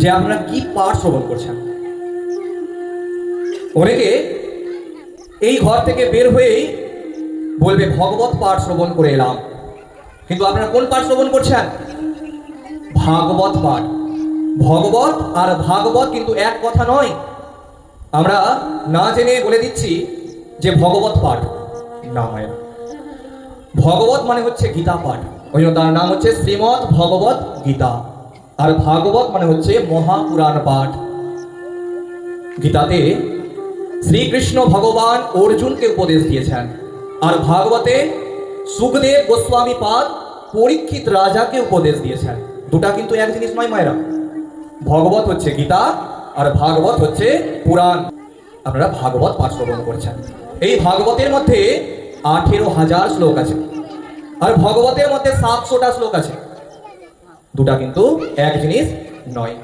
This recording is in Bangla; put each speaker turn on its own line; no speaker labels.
যে আপনারা কি পাঠ শ্রবণ করছেন অনেকে এই ঘর থেকে বের হয়েই বলবে, ভগবত পাঠ শ্রবণ করে এলাম। কিন্তু আপনারা কোন পাঠ শ্রবণ করছেন? ভাগবত পাঠ। ভগবত আর ভাগবত কিন্তু এক কথা নয়। আমরা না জেনে বলে দিচ্ছি যে ভগবত পাঠ না হয়। ভগবত মানে হচ্ছে গীতা পাঠ। ওই জন্য তার নাম হচ্ছে শ্রীমৎ ভগবত গীতা। আর ভাগবত মানে হচ্ছে মহাপুরাণ পাঠ। গীতাতে শ্রীকৃষ্ণ ভগবান অর্জুনকে উপদেশ দিয়েছেন। আর ভাগবতে সুখদেব গোস্বামী পাদ পরীক্ষিত রাজাকে উপদেশ দিয়েছেন। দুটা কিন্তু এক জিনিস নয় মায়েরা। ভগবত হচ্ছে গীতা আর ভাগবত হচ্ছে পুরাণ। আপনারা ভাগবত পাঠ শ্রবণ করছেন। এই ভাগবতের মধ্যে আঠেরো হাজার শ্লোক আছে। আর ভগবতের মধ্যে সাতশোটা শ্লোক আছে। দুটা কিন্তু এক জিনিস নয়।